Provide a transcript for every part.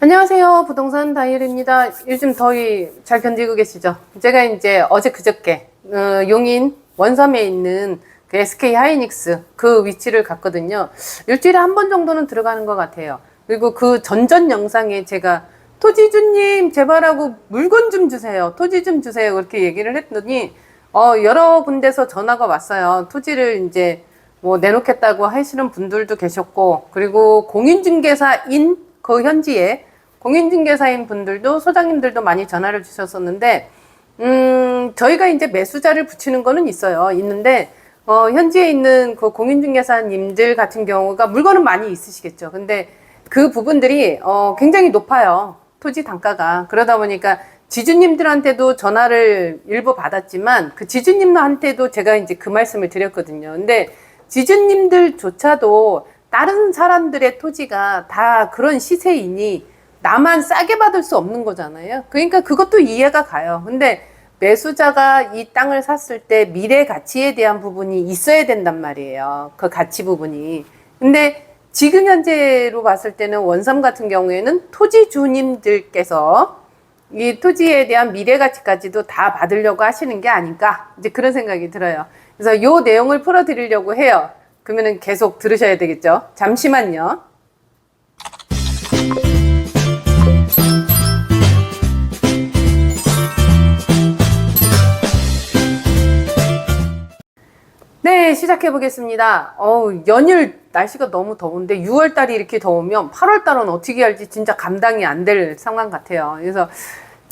안녕하세요. 부동산 다이얼입니다. 요즘 더위 잘 견디고 계시죠? 제가 이제 어제 그저께 어, 용인 원섬에 있는 그 SK 하이닉스 그 위치를 갔거든요. 일주일에 한 번 정도는 들어가는 것 같아요. 그리고 그 전전 영상에 제가 토지주님 제발하고 물건 좀 주세요. 토지 좀 주세요. 그렇게 얘기를 했더니 어, 여러 군데서 전화가 왔어요. 토지를 이제 뭐 내놓겠다고 하시는 분들도 계셨고 그리고 공인중개사인 그 현지에 공인중개사인 분들도 소장님들도 많이 전화를 주셨었는데 음 저희가 이제 매수자를 붙이는 거는 있어요. 있는데 어 현지에 있는 그 공인중개사님들 같은 경우가 물건은 많이 있으시겠죠. 근데 그 부분들이 어 굉장히 높아요. 토지 단가가. 그러다 보니까 지주님들한테도 전화를 일부 받았지만 그 지주님한테도 제가 이제 그 말씀을 드렸거든요. 근데 지주님들조차도 다른 사람들의 토지가 다 그런 시세이니 나만 싸게 받을 수 없는 거잖아요. 그러니까 그것도 이해가 가요. 근데 매수자가 이 땅을 샀을 때 미래 가치에 대한 부분이 있어야 된단 말이에요. 그 가치 부분이. 근데 지금 현재로 봤을 때는 원삼 같은 경우에는 토지 주님들께서 이 토지에 대한 미래 가치까지도 다 받으려고 하시는 게 아닌가 이제 그런 생각이 들어요. 그래서 요 내용을 풀어 드리려고 해요. 그러면은 계속 들으셔야 되겠죠. 잠시만요. 네, 시작해 보겠습니다. 어우, 연일 날씨가 너무 더운데 6월 달이 이렇게 더우면 8월 달은 어떻게 할지 진짜 감당이 안 될 상황 같아요. 그래서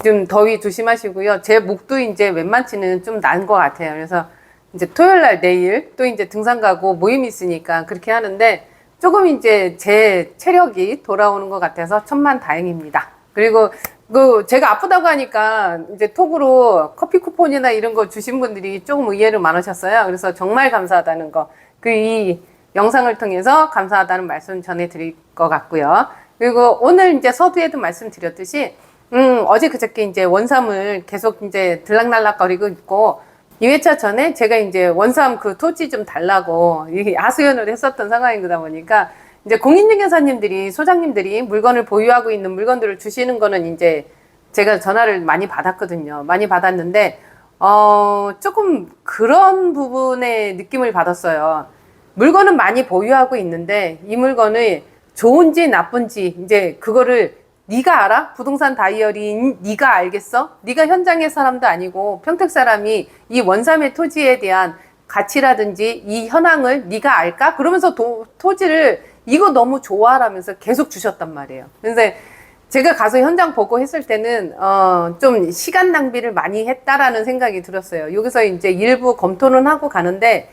좀 더위 조심하시고요. 제 목도 이제 웬만치는 좀 난 것 같아요. 그래서 이제 토요일 날 내일 또 이제 등산 가고 모임 있으니까 그렇게 하는데 조금 이제 제 체력이 돌아오는 것 같아서 천만 다행입니다. 그리고 그 제가 아프다고 하니까 이제 톡으로 커피 쿠폰이나 이런 거 주신 분들이 조금 의외로 많으셨어요. 그래서 정말 감사하다는 거. 그 이 영상을 통해서 감사하다는 말씀 전해드릴 것 같고요. 그리고 오늘 이제 서두에도 말씀드렸듯이 음, 어제 그저께 이제 원삼을 계속 이제 들락날락거리고 있고 2회차 전에 제가 이제 원삼 그 토지 좀 달라고 이렇게 하소연을 했었던 상황이다 보니까 이제 공인중개사님들이 소장님들이 물건을 보유하고 있는 물건들을 주시는 거는 이제 제가 전화를 많이 받았거든요. 많이 받았는데 어 조금 그런 부분의 느낌을 받았어요. 물건은 많이 보유하고 있는데 이 물건이 좋은지 나쁜지 이제 그거를 네가 알아? 부동산 다이어리인 네가 알겠어? 네가 현장의 사람도 아니고 평택 사람이 이 원삼의 토지에 대한 가치라든지 이 현황을 네가 알까? 그러면서 도, 토지를 이거 너무 좋아라면서 계속 주셨단 말이에요. 근데 제가 가서 현장 보고 했을 때는 어, 좀 시간 낭비를 많이 했다라는 생각이 들었어요. 여기서 이제 일부 검토는 하고 가는데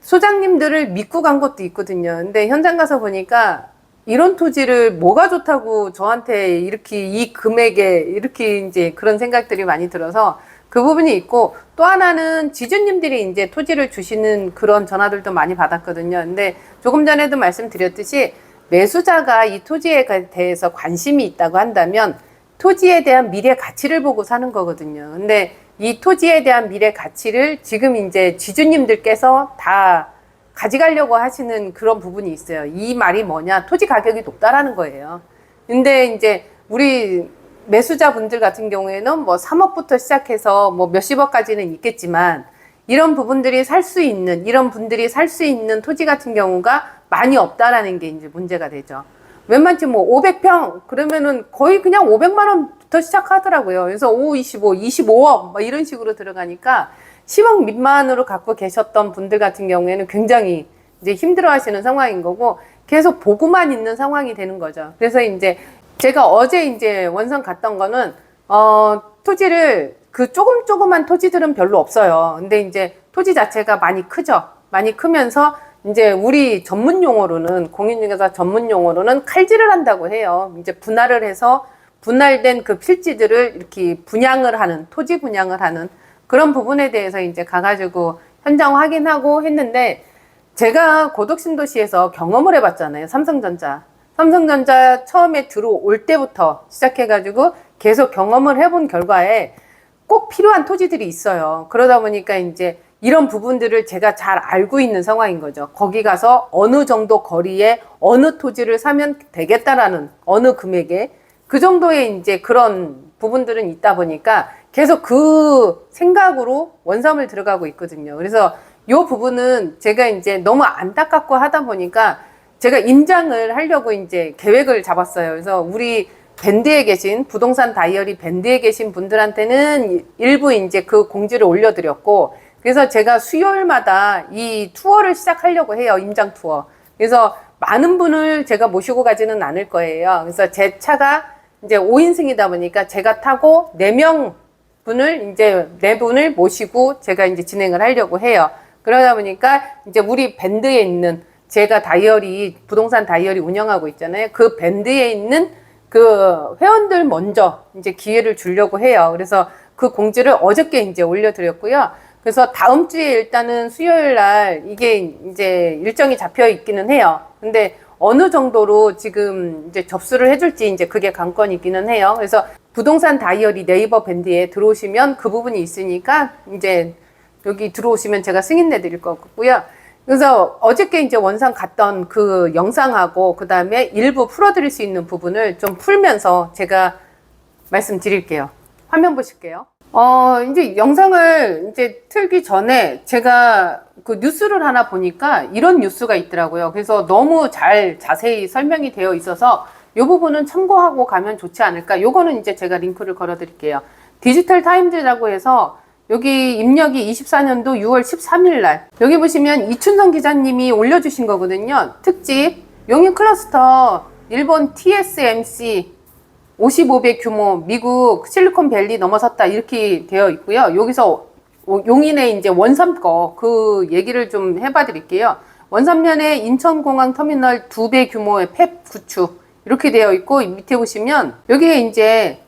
소장님들을 믿고 간 것도 있거든요. 근데 현장 가서 보니까 이런 토지를 뭐가 좋다고 저한테 이렇게 이 금액에 이렇게 이제 그런 생각들이 많이 들어서 그 부분이 있고 또 하나는 지주님들이 이제 토지를 주시는 그런 전화들도 많이 받았거든요. 근데 조금 전에도 말씀드렸듯이 매수자가 이 토지에 대해서 관심이 있다고 한다면 토지에 대한 미래 가치를 보고 사는 거거든요. 근데 이 토지에 대한 미래 가치를 지금 이제 지주님들께서 다 가져가려고 하시는 그런 부분이 있어요. 이 말이 뭐냐? 토지 가격이 높다라는 거예요. 근데 이제 우리 매수자분들 같은 경우에는 뭐 3억부터 시작해서 뭐 몇십억까지는 있겠지만 이런 부분들이 살 수 있는 이런 분들이 살 수 있는 토지 같은 경우가 많이 없다라는 게 이제 문제가 되죠. 웬만치 뭐 500평 그러면은 거의 그냥 500만 원부터 시작하더라고요. 그래서 5, 25, 25억 뭐 이런 식으로 들어가니까 10억 미만으로 갖고 계셨던 분들 같은 경우에는 굉장히 이제 힘들어 하시는 상황인 거고 계속 보고만 있는 상황이 되는 거죠. 그래서 이제 제가 어제 이제 원산 갔던 거는 어 토지를 그 조금 조그만 토지들은 별로 없어요. 근데 이제 토지 자체가 많이 크죠. 많이 크면서 이제 우리 전문 용어로는 공인중개사 전문 용어로는 칼질을 한다고 해요. 이제 분할을 해서 분할된 그 필지들을 이렇게 분양을 하는 토지 분양을 하는 그런 부분에 대해서 이제 가가지고 현장 확인하고 했는데 제가 고덕신도시에서 경험을 해봤잖아요. 삼성전자. 삼성전자 처음에 들어올 때부터 시작해가지고 계속 경험을 해본 결과에 꼭 필요한 토지들이 있어요. 그러다 보니까 이제 이런 부분들을 제가 잘 알고 있는 상황인 거죠. 거기 가서 어느 정도 거리에 어느 토지를 사면 되겠다라는 어느 금액에 그 정도의 이제 그런 부분들은 있다 보니까 계속 그 생각으로 원삼을 들어가고 있거든요. 그래서 요 부분은 제가 이제 너무 안타깝고 하다 보니까 제가 임장을 하려고 이제 계획을 잡았어요. 그래서 우리 밴드에 계신 부동산 다이어리 밴드에 계신 분들한테는 일부 이제 그 공지를 올려드렸고 그래서 제가 수요일마다 이 투어를 시작하려고 해요. 임장 투어. 그래서 많은 분을 제가 모시고 가지는 않을 거예요. 그래서 제 차가 이제 5인승이다 보니까 제가 타고 4명 분을 이제 네 분을 모시고 제가 이제 진행을 하려고 해요. 그러다 보니까 이제 우리 밴드에 있는 제가 다이어리 부동산 다이어리 운영하고 있잖아요. 그 밴드에 있는 그 회원들 먼저 이제 기회를 주려고 해요. 그래서 그 공지를 어저께 이제 올려드렸고요. 그래서 다음 주에 일단은 수요일 날 이게 이제 일정이 잡혀 있기는 해요. 근데 어느 정도로 지금 이제 접수를 해줄지 이제 그게 관건이기는 해요. 그래서 부동산 다이어리 네이버 밴드에 들어오시면 그 부분이 있으니까 이제 여기 들어오시면 제가 승인 내드릴 거고요. 그래서 어저께 이제 원상 갔던 그 영상하고 그 다음에 일부 풀어드릴 수 있는 부분을 좀 풀면서 제가 말씀드릴게요. 화면 보실게요. 어, 이제 영상을 이제 틀기 전에 제가 그 뉴스를 하나 보니까 이런 뉴스가 있더라고요. 그래서 너무 잘 자세히 설명이 되어 있어서 이 부분은 참고하고 가면 좋지 않을까. 요거는 이제 제가 링크를 걸어 드릴게요. 디지털 타임즈라고 해서 여기 입력이 24년도 6월 13일 날 여기 보시면 이춘성 기자님이 올려주신 거거든요. 특집 용인 클러스터 일본 TSMC 55배 규모 미국 실리콘밸리 넘어섰다 이렇게 되어 있고요. 여기서 용인의 이제 원삼 거 그 얘기를 좀 해봐 드릴게요. 원삼면에 인천공항 터미널 두배 규모의 팹 구축 이렇게 되어 있고 밑에 보시면 여기에 이제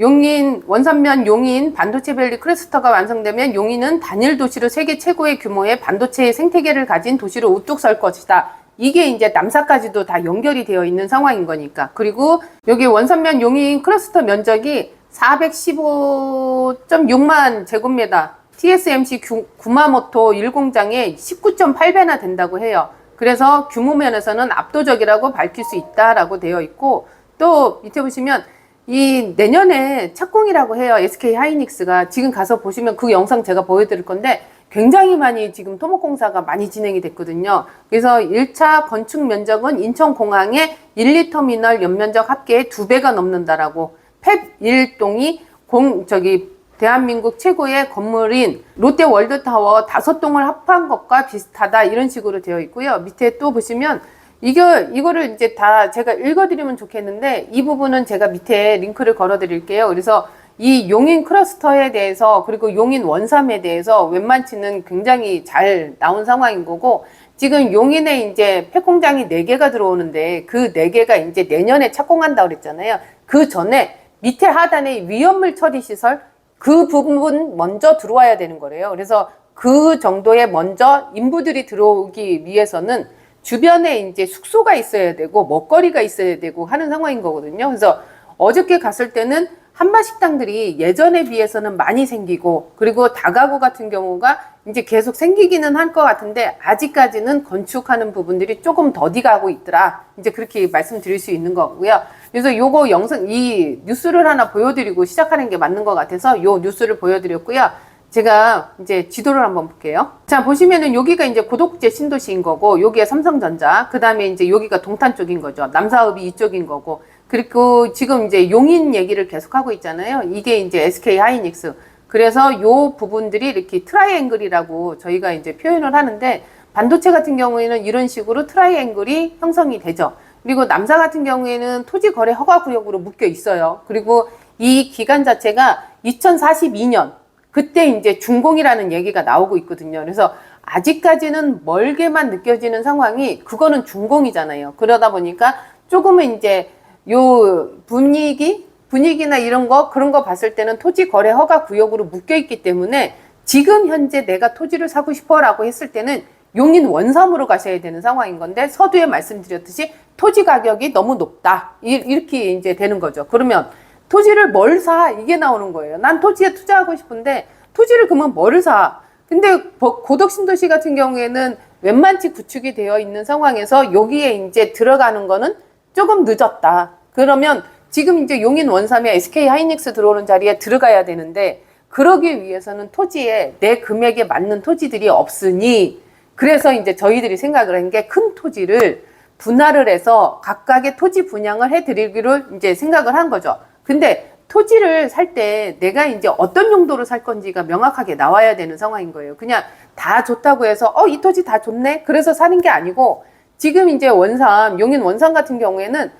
용인 원산면 용인 반도체 밸리 클러스터가 완성되면 용인은 단일 도시로 세계 최고의 규모의 반도체 생태계를 가진 도시로 우뚝 설 것이다. 이게 이제 남사까지도 다 연결이 되어 있는 상황인 거니까. 그리고 여기 원산면 용인 클러스터 면적이 415.6만 제곱미터 TSMC 규- 구마모토 1공장에 19.8배나 된다고 해요. 그래서 규모 면에서는 압도적이라고 밝힐 수 있다라고 되어 있고 또 밑에 보시면 이 내년에 착공이라고 해요. SK 하이닉스가 지금 가서 보시면 그 영상 제가 보여드릴 건데 굉장히 많이 지금 토목공사가 많이 진행이 됐거든요. 그래서 1차 건축 면적은 인천공항의 1, 2터미널 연면적 합계의 두 배가 넘는다라고 팹 1동이 공 저기 대한민국 최고의 건물인 롯데 월드타워 다섯 동을 합한 것과 비슷하다 이런 식으로 되어 있고요. 밑에 또 보시면 이거 이거를 이제 다 제가 읽어드리면 좋겠는데 이 부분은 제가 밑에 링크를 걸어드릴게요. 그래서 이 용인 클러스터에 대해서 그리고 용인 원삼에 대해서 웬만치는 굉장히 잘 나온 상황인 거고 지금 용인에 이제 폐공장이 네개가 들어오는데 그 네개가 이제 내년에 착공한다고 그랬잖아요. 그 전에 밑에 하단에 위험물 처리 시설 그 부분 먼저 들어와야 되는 거래요. 그래서 그 정도의 먼저 인부들이 들어오기 위해서는 주변에 이제 숙소가 있어야 되고 먹거리가 있어야 되고 하는 상황인 거거든요. 그래서 어저께 갔을 때는 한바 식당들이 예전에 비해서는 많이 생기고 그리고 다가구 같은 경우가 이제 계속 생기기는 할 것 같은데 아직까지는 건축하는 부분들이 조금 더디가고 있더라. 이제 그렇게 말씀드릴 수 있는 거고요. 그래서 요거 영상 이 뉴스를 하나 보여드리고 시작하는 게 맞는 것 같아서 요 뉴스를 보여드렸고요. 제가 이제 지도를 한번 볼게요. 자, 보시면은 여기가 이제 고독제 신도시인 거고, 여기가 삼성전자, 그 다음에 이제 여기가 동탄 쪽인 거죠. 남사읍이 이쪽인 거고, 그리고 지금 이제 용인 얘기를 계속 하고 있잖아요. 이게 이제 SK 하이닉스. 그래서 요 부분들이 이렇게 트라이앵글이라고 저희가 이제 표현을 하는데, 반도체 같은 경우에는 이런 식으로 트라이앵글이 형성이 되죠. 그리고 남사 같은 경우에는 토지 거래 허가 구역으로 묶여 있어요. 그리고 이 기간 자체가 2042년 그때 이제 준공이라는 얘기가 나오고 있거든요. 그래서 아직까지는 멀게만 느껴지는 상황이 그거는 준공이잖아요. 그러다 보니까 조금은 이제 요 분위기 분위기나 이런 거 그런 거 봤을 때는 토지 거래 허가 구역으로 묶여 있기 때문에 지금 현재 내가 토지를 사고 싶어라고 했을 때는 용인 원삼으로 가셔야 되는 상황인 건데 서두에 말씀드렸듯이 토지 가격이 너무 높다 이- 이렇게 이제 되는 거죠. 그러면 토지를 뭘 사? 이게 나오는 거예요. 난 토지에 투자하고 싶은데 토지를 그러면 뭐를 사? 근데 버- 고덕신도시 같은 경우에는 웬만치 구축이 되어 있는 상황에서 여기에 이제 들어가는 거는 조금 늦었다. 그러면 지금 이제 용인 원삼에 SK 하이닉스 들어오는 자리에 들어가야 되는데 그러기 위해서는 토지에 내 금액에 맞는 토지들이 없으니 그래서 이제 저희들이 생각을 한 게 큰 토지를 분할을 해서 각각의 토지 분양을 해드리기로 이제 생각을 한 거죠. 근데 토지를 살 때 내가 이제 어떤 용도로 살 건지가 명확하게 나와야 되는 상황인 거예요. 그냥 다 좋다고 해서 어, 이 토지 다 좋네? 그래서 사는 게 아니고 지금 이제 원삼, 용인 원삼 같은 경우에는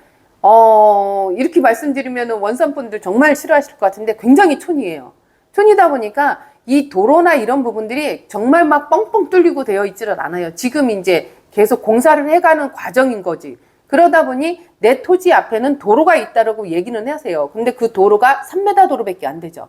어, 이렇게 말씀드리면 원삼 분들 정말 싫어하실 것 같은데 굉장히 촌이에요. 촌이다 보니까 이 도로나 이런 부분들이 정말 막 뻥뻥 뚫리고 되어 있지를 않아요. 지금 이제 계속 공사를 해가는 과정인 거지. 그러다 보니 내 토지 앞에는 도로가 있다라고 얘기는 하세요. 근데 그 도로가 3m 도로밖에 안 되죠.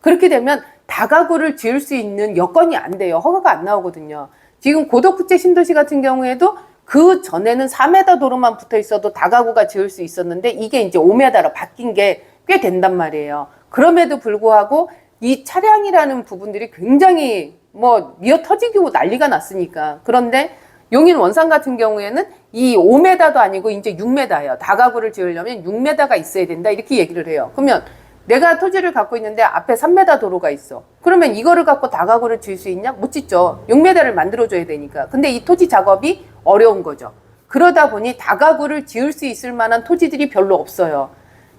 그렇게 되면 다가구를 지을 수 있는 여건이 안 돼요. 허가가 안 나오거든요. 지금 고덕국제 신도시 같은 경우에도 그 전에는 4m 도로만 붙어 있어도 다가구가 지을 수 있었는데 이게 이제 5m로 바뀐 게 꽤 된단 말이에요. 그럼에도 불구하고 이 차량이라는 부분들이 굉장히 뭐 미어 터지고 난리가 났으니까. 그런데 용인 원산 같은 경우에는 이 5m도 아니고 이제 6m예요. 다가구를 지으려면 6m가 있어야 된다. 이렇게 얘기를 해요. 그러면 내가 토지를 갖고 있는데 앞에 3m 도로가 있어. 그러면 이거를 갖고 다가구를 지을 수 있냐? 못 짓죠. 6m를 만들어줘야 되니까. 근데 이 토지 작업이 어려운 거죠. 그러다 보니 다가구를 지을 수 있을 만한 토지들이 별로 없어요.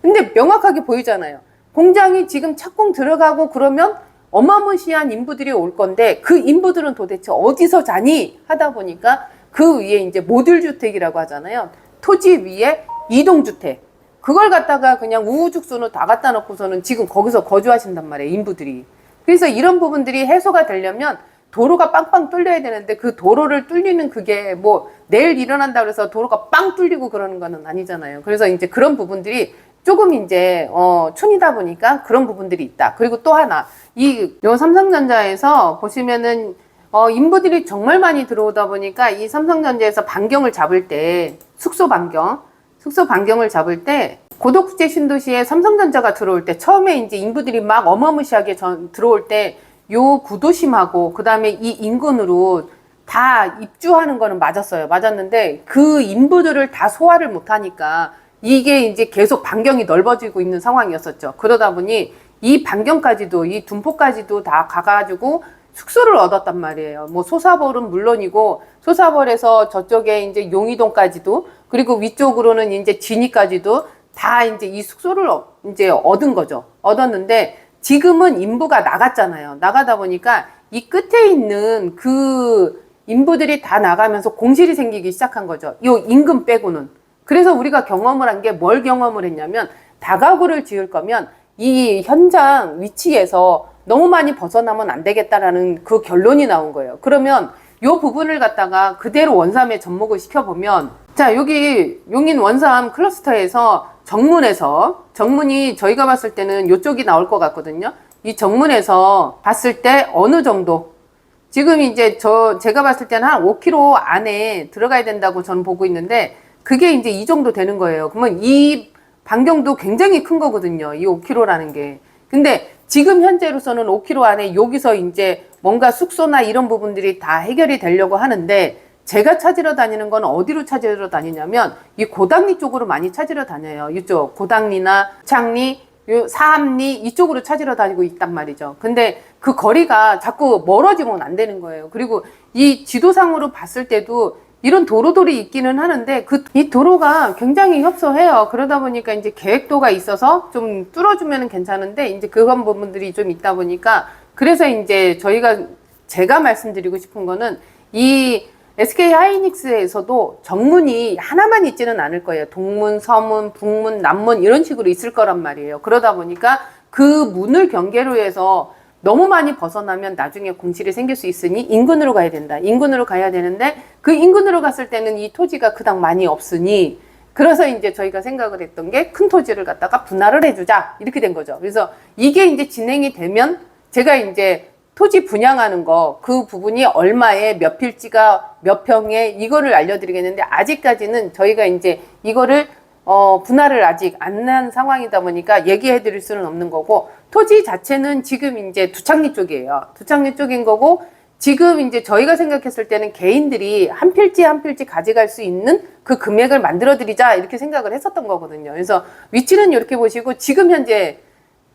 근데 명확하게 보이잖아요. 공장이 지금 착공 들어가고 그러면 어마무시한 인부들이 올 건데 그 인부들은 도대체 어디서 자니? 하다 보니까 그 위에 이제 모듈 주택이라고 하잖아요. 토지 위에 이동 주택. 그걸 갖다가 그냥 우후죽순으로 다 갖다 놓고서는 지금 거기서 거주하신단 말이에요, 인부들이. 그래서 이런 부분들이 해소가 되려면 도로가 빵빵 뚫려야 되는데 그 도로를 뚫리는 그게 뭐 내일 일어난다 그래서 도로가 빵 뚫리고 그러는 거는 아니잖아요. 그래서 이제 그런 부분들이 조금 이제 어 촌이다 보니까 그런 부분들이 있다. 그리고 또 하나 이 요 삼성전자에서 보시면은 어 인부들이 정말 많이 들어오다 보니까 이 삼성전자에서 반경을 잡을 때 숙소 반경 숙소 반경을 잡을 때 고덕국제 신도시에 삼성전자가 들어올 때 처음에 이제 인부들이 막 어마무시하게 전, 들어올 때 요 구도심하고 그 다음에 이 인근으로 다 입주하는 거는 맞았어요. 맞았는데 그 인부들을 다 소화를 못하니까 이게 이제 계속 반경이 넓어지고 있는 상황이었었죠. 그러다 보니 이 반경까지도 이 둔포까지도 다 가가지고 숙소를 얻었단 말이에요. 뭐 소사벌은 물론이고 소사벌에서 저쪽에 이제 용이동까지도 그리고 위쪽으로는 이제 진이까지도 다 이제 이 숙소를 어- 이제 얻은 거죠. 얻었는데 지금은 인부가 나갔잖아요. 나가다 보니까 이 끝에 있는 그 인부들이 다 나가면서 공실이 생기기 시작한 거죠. 이 임금 빼고는. 그래서 우리가 경험을 한 게 뭘 경험을 했냐면 다가구를 지을 거면 이 현장 위치에서 너무 많이 벗어나면 안 되겠다라는 그 결론이 나온 거예요. 그러면 요 부분을 갖다가 그대로 원삼에 접목을 시켜보면 자 여기 용인 원삼 클러스터에서 정문에서 정문이 저희가 봤을 때는 요쪽이 나올 것 같거든요. 이 정문에서 봤을 때 어느 정도 지금 이제 저 제가 봤을 때는 한 5km 안에 들어가야 된다고 저는 보고 있는데 그게 이제 이 정도 되는 거예요. 그러면 이 반경도 굉장히 큰 거거든요. 이 5km라는 게. 근데 지금 현재로서는 5km 안에 여기서 이제 뭔가 숙소나 이런 부분들이 다 해결이 되려고 하는데 제가 찾으러 다니는 건 어디로 찾으러 다니냐면 이 고당리 쪽으로 많이 찾으러 다녀요. 이쪽 고당리나 창리, 요 사암리 이쪽으로 찾으러 다니고 있단 말이죠. 근데 그 거리가 자꾸 멀어지면 안 되는 거예요. 그리고 이 지도상으로 봤을 때도 이런 도로들이 있기는 하는데 그 이 도로가 굉장히 협소해요. 그러다 보니까 이제 계획도가 있어서 좀 뚫어주면 괜찮은데 이제 그런 부분들이 좀 있다 보니까 그래서 이제 저희가 제가 말씀드리고 싶은 거는 이 SK 하이닉스에서도 정문이 하나만 있지는 않을 거예요. 동문, 서문, 북문, 남문 이런 식으로 있을 거란 말이에요. 그러다 보니까 그 문을 경계로 해서 너무 많이 벗어나면 나중에 공실이 생길 수 있으니 인근으로 가야 된다. 인근으로 가야 되는데 그 인근으로 갔을 때는 이 토지가 그닥 많이 없으니 그래서 이제 저희가 생각을 했던 게 큰 토지를 갖다가 분할을 해주자 이렇게 된 거죠. 그래서 이게 이제 진행이 되면 제가 이제 토지 분양하는 거 그 부분이 얼마에 몇 필지가 몇 평에 이거를 알려드리겠는데 아직까지는 저희가 이제 이거를 어, 분할을 아직 안난 상황이다 보니까 얘기해 드릴 수는 없는 거고 토지 자체는 지금 이제 두창리 쪽이에요. 두창리 쪽인 거고 지금 이제 저희가 생각했을 때는 개인들이 한 필지 한 필지 가져갈 수 있는 그 금액을 만들어 드리자 이렇게 생각을 했었던 거거든요. 그래서 위치는 이렇게 보시고 지금 현재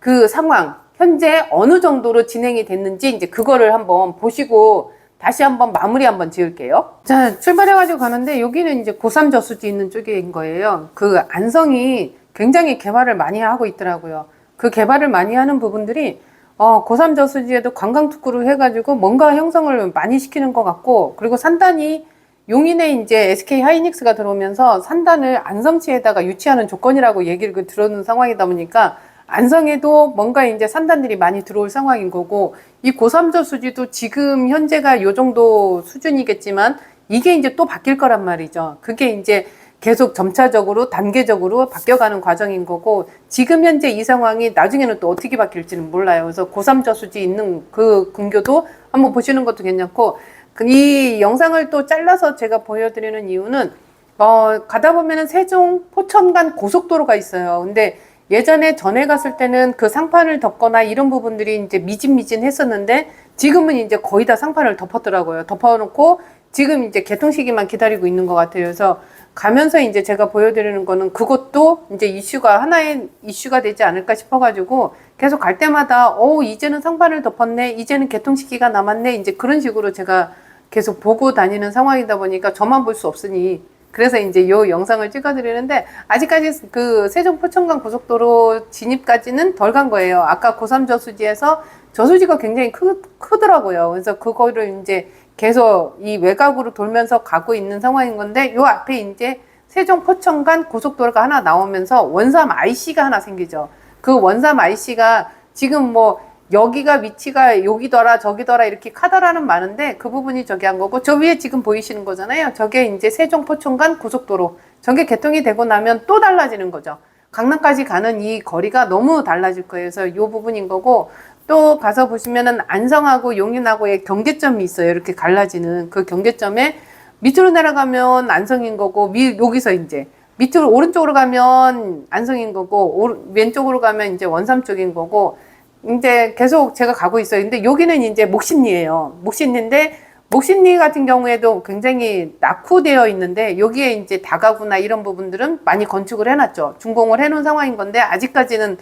그 상황 현재 어느 정도로 진행이 됐는지 이제 그거를 한번 보시고 다시 한번 마무리 한번 지을게요. 자, 출발해가지고 가는데 여기는 이제 고3 저수지 있는 쪽인 거예요. 그 안성이 굉장히 개발을 많이 하고 있더라고요. 그 개발을 많이 하는 부분들이 어, 고3 저수지에도 관광 특구를 해가지고 뭔가 형성을 많이 시키는 것 같고 그리고 산단이 용인에 이제 SK 하이닉스가 들어오면서 산단을 안성시에다가 유치하는 조건이라고 얘기를 그 들었는 상황이다 보니까 안성에도 뭔가 이제 산단들이 많이 들어올 상황인 거고 이 고3저 수지도 지금 현재가 요 정도 수준이겠지만 이게 이제 또 바뀔 거란 말이죠. 그게 이제 계속 점차적으로 단계적으로 바뀌어가는 과정인 거고 지금 현재 이 상황이 나중에는 또 어떻게 바뀔지는 몰라요. 그래서 고3 저수지 있는 그 근교도 한번 보시는 것도 괜찮고 그이 영상을 또 잘라서 제가 보여드리는 이유는 어, 가다 보면은 세종 포천 간 고속도로가 있어요. 근데 예전에 전에 갔을 때는 그 상판을 덮거나 이런 부분들이 이제 미진미진 했었는데 지금은 이제 거의 다 상판을 덮었더라고요. 덮어놓고 지금 이제 개통 시기만 기다리고 있는 것 같아요. 그래서 가면서 이제 제가 보여드리는 거는 그것도 이제 이슈가 하나의 이슈가 되지 않을까 싶어가지고 계속 갈 때마다 어 이제는 상판을 덮었네, 이제는 개통 시기가 남았네, 이제 그런 식으로 제가 계속 보고 다니는 상황이다 보니까 저만 볼 수 없으니 그래서 이제 요 영상을 찍어드리는데 아직까지 그 세종 포천간 고속도로 진입까지는 덜 간 거예요. 아까 고3 저수지에서 저수지가 굉장히 크, 크더라고요. 그래서 그거를 이제 계속 이 외곽으로 돌면서 가고 있는 상황인 건데 요 앞에 이제 세종 포천간 고속도로가 하나 나오면서 원삼 IC가 하나 생기죠. 그 원삼 IC가 지금 뭐 여기가 위치가 여기더라 저기더라 이렇게 카더라는 많은데 그 부분이 저기 한 거고 저 위에 지금 보이시는 거잖아요. 저게 이제 세종 포천간 고속도로 저게 개통이 되고 나면 또 달라지는 거죠. 강남까지 가는 이 거리가 너무 달라질 거예요. 그래서 이 부분인 거고 또 가서 보시면은 안성하고 용인하고의 경계점이 있어요. 이렇게 갈라지는 그 경계점에 밑으로 내려가면 안성인 거고 위 여기서 이제 밑으로 오른쪽으로 가면 안성인 거고 오, 왼쪽으로 가면 이제 원삼 쪽인 거고 이제 계속 제가 가고 있어요. 근데 여기는 이제 목신리예요. 목신리인데 목신리 같은 경우에도 굉장히 낙후되어 있는데 여기에 이제 다가구나 이런 부분들은 많이 건축을 해놨죠. 준공을 해놓은 상황인 건데 아직까지는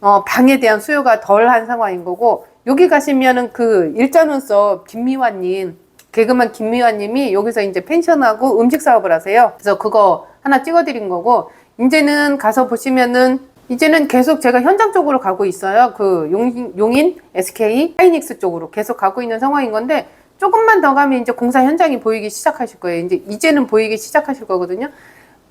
어, 방에 대한 수요가 덜한 상황인 거고 여기 가시면은 그 일자눈썹 김미화님 개그맨 김미화님이 여기서 이제 펜션하고 음식 사업을 하세요. 그래서 그거 하나 찍어드린 거고 이제는 가서 보시면은 이제는 계속 제가 현장 쪽으로 가고 있어요. 그 용인, 용인 SK 하이닉스 쪽으로 계속 가고 있는 상황인 건데 조금만 더 가면 이제 공사 현장이 보이기 시작하실 거예요. 이제 이제는 보이기 시작하실 거거든요.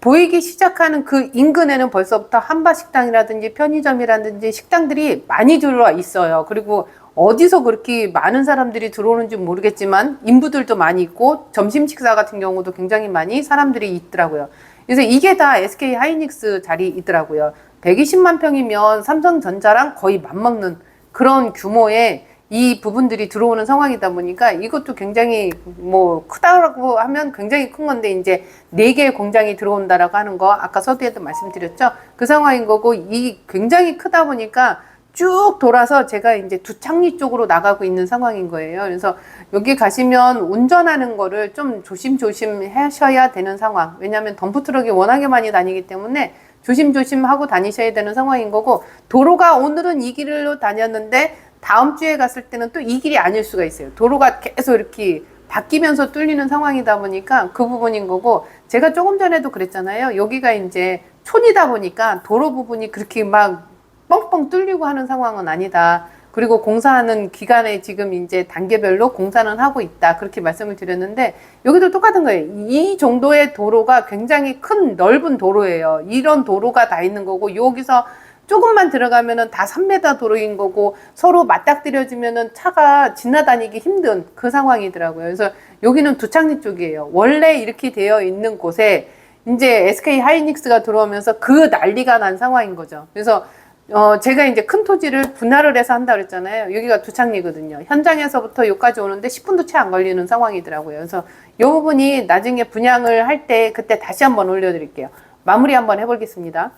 보이기 시작하는 그 인근에는 벌써부터 한바 식당이라든지 편의점이라든지 식당들이 많이 들어와 있어요. 그리고 어디서 그렇게 많은 사람들이 들어오는지 모르겠지만 인부들도 많이 있고 점심 식사 같은 경우도 굉장히 많이 사람들이 있더라고요. 그래서 이게 다 SK 하이닉스 자리 있더라고요. 120만 평이면 삼성전자랑 거의 맞먹는 그런 규모의 이 부분들이 들어오는 상황이다 보니까 이것도 굉장히 뭐 크다고 하면 굉장히 큰 건데 이제 네 개의 공장이 들어온다라고 하는 거 아까 서두에도 말씀드렸죠 그 상황인 거고 이 굉장히 크다 보니까 쭉 돌아서 제가 이제 두창리 쪽으로 나가고 있는 상황인 거예요. 그래서 여기 가시면 운전하는 거를 좀 조심조심 하셔야 되는 상황. 왜냐하면 덤프 트럭이 워낙에 많이 다니기 때문에 조심조심 하고 다니셔야 되는 상황인 거고 도로가 오늘은 이 길로 다녔는데 다음 주에 갔을 때는 또 이 길이 아닐 수가 있어요. 도로가 계속 이렇게 바뀌면서 뚫리는 상황이다 보니까 그 부분인 거고 제가 조금 전에도 그랬잖아요. 여기가 이제 촌이다 보니까 도로 부분이 그렇게 막 뻥뻥 뚫리고 하는 상황은 아니다. 그리고 공사하는 기간에 지금 이제 단계별로 공사는 하고 있다. 그렇게 말씀을 드렸는데 여기도 똑같은 거예요. 이 정도의 도로가 굉장히 큰 넓은 도로예요. 이런 도로가 다 있는 거고 여기서 조금만 들어가면은 다 3m 도로인 거고 서로 맞닥뜨려지면은 차가 지나다니기 힘든 그 상황이더라고요. 그래서 여기는 두창리 쪽이에요. 원래 이렇게 되어 있는 곳에 이제 SK 하이닉스가 들어오면서 그 난리가 난 상황인 거죠. 그래서 어, 제가 이제 큰 토지를 분할을 해서 한다 그랬잖아요. 여기가 두창리거든요. 현장에서부터 여기까지 오는데 10분도 채 안 걸리는 상황이더라고요. 그래서 이 부분이 나중에 분양을 할 때 그때 다시 한번 올려드릴게요. 마무리 한번 해보겠습니다.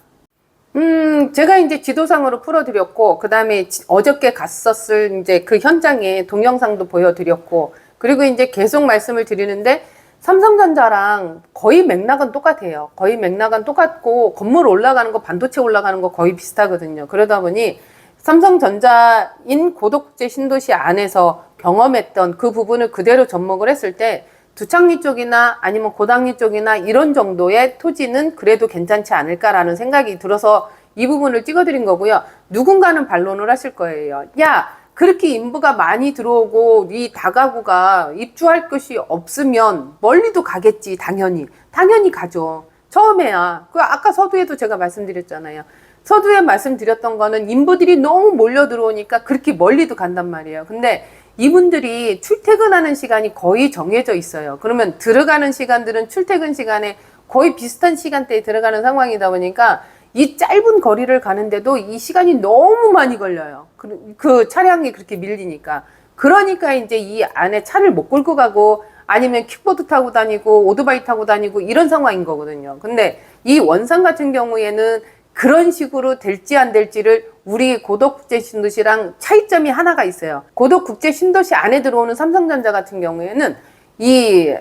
음, 제가 이제 지도상으로 풀어드렸고, 그 다음에 어저께 갔었을 이제 그 현장의 동영상도 보여드렸고, 그리고 이제 계속 말씀을 드리는데 삼성전자랑 거의 맥락은 똑같아요. 거의 맥락은 똑같고 건물 올라가는 거 반도체 올라가는 거 거의 비슷하거든요. 그러다 보니 삼성전자인 고독제 신도시 안에서 경험했던 그 부분을 그대로 접목을 했을 때 두창리 쪽이나 아니면 고당리 쪽이나 이런 정도의 토지는 그래도 괜찮지 않을까라는 생각이 들어서 이 부분을 찍어드린 거고요. 누군가는 반론을 하실 거예요. 야, 그렇게 인부가 많이 들어오고 이 다가구가 입주할 것이 없으면 멀리도 가겠지, 당연히. 당연히 가죠. 처음에야. 그 아까 서두에도 제가 말씀드렸잖아요. 서두에 말씀드렸던 거는 인부들이 너무 몰려 들어오니까 그렇게 멀리도 간단 말이에요. 근데 이분들이 출퇴근하는 시간이 거의 정해져 있어요. 그러면 들어가는 시간들은 출퇴근 시간에 거의 비슷한 시간대에 들어가는 상황이다 보니까 이 짧은 거리를 가는데도 이 시간이 너무 많이 걸려요. 그, 그 차량이 그렇게 밀리니까. 그러니까 이제 이 안에 차를 못 끌고 가고 아니면 킥보드 타고 다니고 오토바이 타고 다니고 이런 상황인 거거든요. 근데 이 원산 같은 경우에는 그런 식으로 될지 안 될지를 우리 고덕국제 신도시랑 차이점이 하나가 있어요. 고덕국제 신도시 안에 들어오는 삼성전자 같은 경우에는 이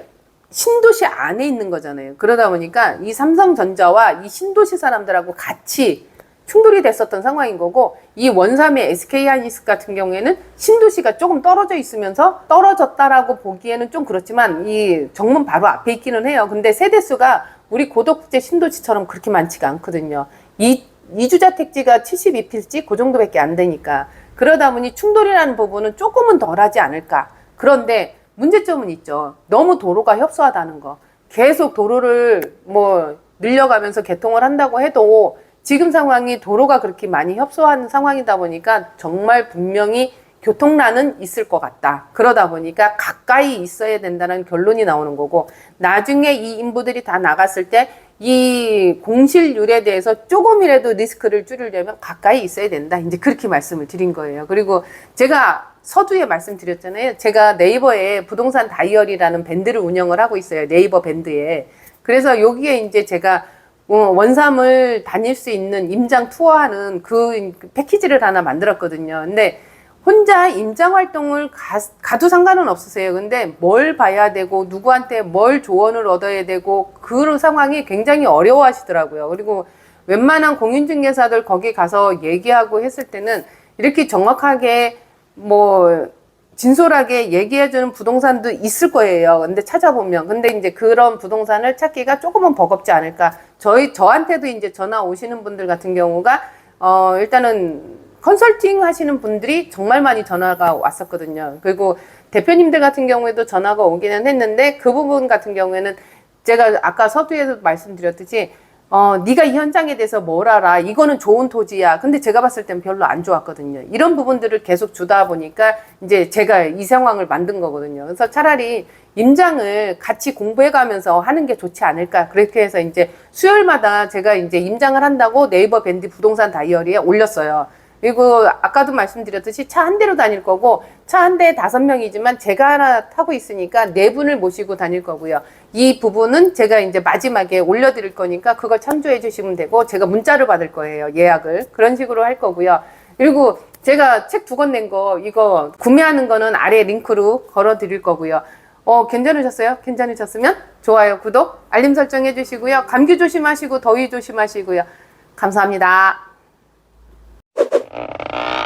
신도시 안에 있는 거잖아요. 그러다 보니까 이 삼성전자와 이 신도시 사람들하고 같이 충돌이 됐었던 상황인 거고 이 원삼의 SK 하이닉스 같은 경우에는 신도시가 조금 떨어져 있으면서 떨어졌다라고 보기에는 좀 그렇지만 이 정문 바로 앞에 있기는 해요. 근데 세대 수가 우리 고덕국제 신도시처럼 그렇게 많지가 않거든요. 이 이주자 택지가 72필지 그 정도밖에 안 되니까 그러다 보니 충돌이라는 부분은 조금은 덜하지 않을까. 그런데 문제점은 있죠. 너무 도로가 협소하다는 거. 계속 도로를 뭐 늘려가면서 개통을 한다고 해도 지금 상황이 도로가 그렇게 많이 협소한 상황이다 보니까 정말 분명히 교통난은 있을 것 같다. 그러다 보니까 가까이 있어야 된다는 결론이 나오는 거고 나중에 이 인부들이 다 나갔을 때 이 공실률에 대해서 조금이라도 리스크를 줄이려면 가까이 있어야 된다. 이제 그렇게 말씀을 드린 거예요. 그리고 제가 서두에 말씀드렸잖아요. 제가 네이버에 부동산 다이어리라는 밴드를 운영을 하고 있어요. 네이버 밴드에. 그래서 여기에 이제 제가 어, 원삼을 다닐 수 있는 임장 투어하는 그 패키지를 하나 만들었거든요. 근데 혼자 임장 활동을 가, 가도 상관은 없으세요. 근데 뭘 봐야 되고 누구한테 뭘 조언을 얻어야 되고 그런 상황이 굉장히 어려워 하시더라고요. 그리고 웬만한 공인중개사들 거기 가서 얘기하고 했을 때는 이렇게 정확하게 뭐 진솔하게 얘기해주는 부동산도 있을 거예요. 근데 찾아보면. 근데 이제 그런 부동산을 찾기가 조금은 버겁지 않을까. 저희, 저한테도 이제 전화 오시는 분들 같은 경우가, 어, 일단은 컨설팅 하시는 분들이 정말 많이 전화가 왔었거든요. 그리고 대표님들 같은 경우에도 전화가 오기는 했는데 그 부분 같은 경우에는 제가 아까 서두에도 말씀드렸듯이 어, 네가 이 현장에 대해서 뭘 알아? 이거는 좋은 토지야. 근데 제가 봤을 땐 별로 안 좋았거든요. 이런 부분들을 계속 주다 보니까 이제 제가 이 상황을 만든 거거든요. 그래서 차라리 임장을 같이 공부해 가면서 하는 게 좋지 않을까. 그렇게 해서 이제 수요일마다 제가 이제 임장을 한다고 네이버 밴드 부동산 다이어리에 올렸어요. 그리고 아까도 말씀드렸듯이 차 한 대로 다닐 거고 차 한 대에 다섯 명이지만 제가 하나 타고 있으니까 네 분을 모시고 다닐 거고요. 이 부분은 제가 이제 마지막에 올려드릴 거니까 그걸 참조해 주시면 되고 제가 문자를 받을 거예요. 예약을. 그런 식으로 할 거고요. 그리고 제가 책 두 권 낸 거 이거 구매하는 거는 아래 링크로 걸어 드릴 거고요. 어, 괜찮으셨어요? 괜찮으셨으면 좋아요, 구독, 알림 설정 해주시고요. 감기 조심하시고 더위 조심하시고요. 감사합니다. Uh...